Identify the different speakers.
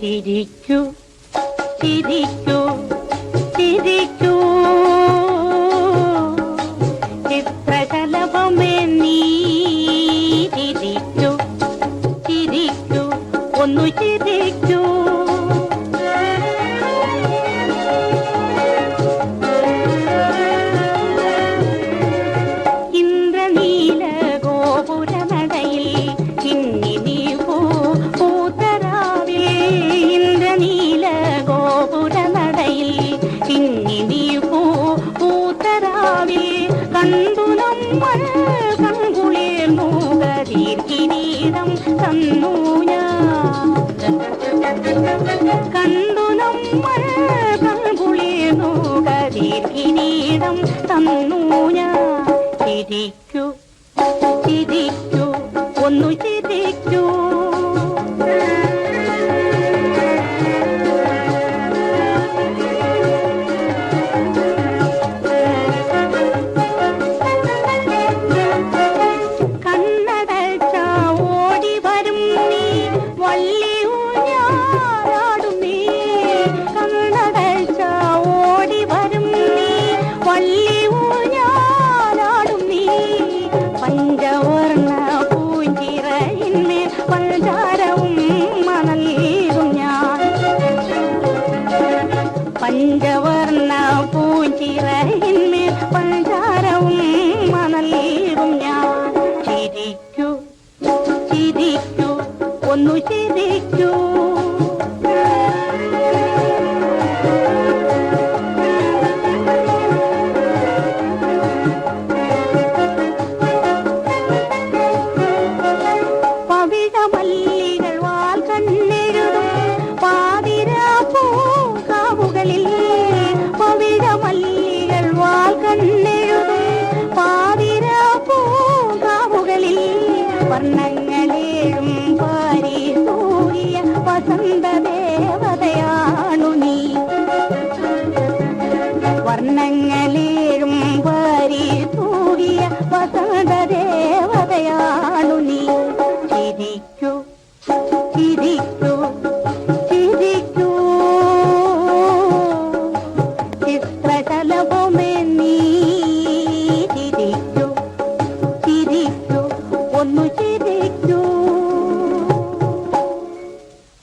Speaker 1: ചിരിക്കൂ ചിരിക്കൂ ചിരിക്കൂ കിരീടം തന്നു ഞാൻ. പഞ്ചവർണ പൂഞ്ചിറയിന്മേൽ പഞ്ചാരവും മണലീവും ഞാൻ ചിരിക്കൂ ചിരിക്കൂ ഒന്നു ചിരിക്കൂ. കണ്ണെഴുതേ പാതിര പൂങ്കാവുകളിൽ വർണങ്ങളേഴും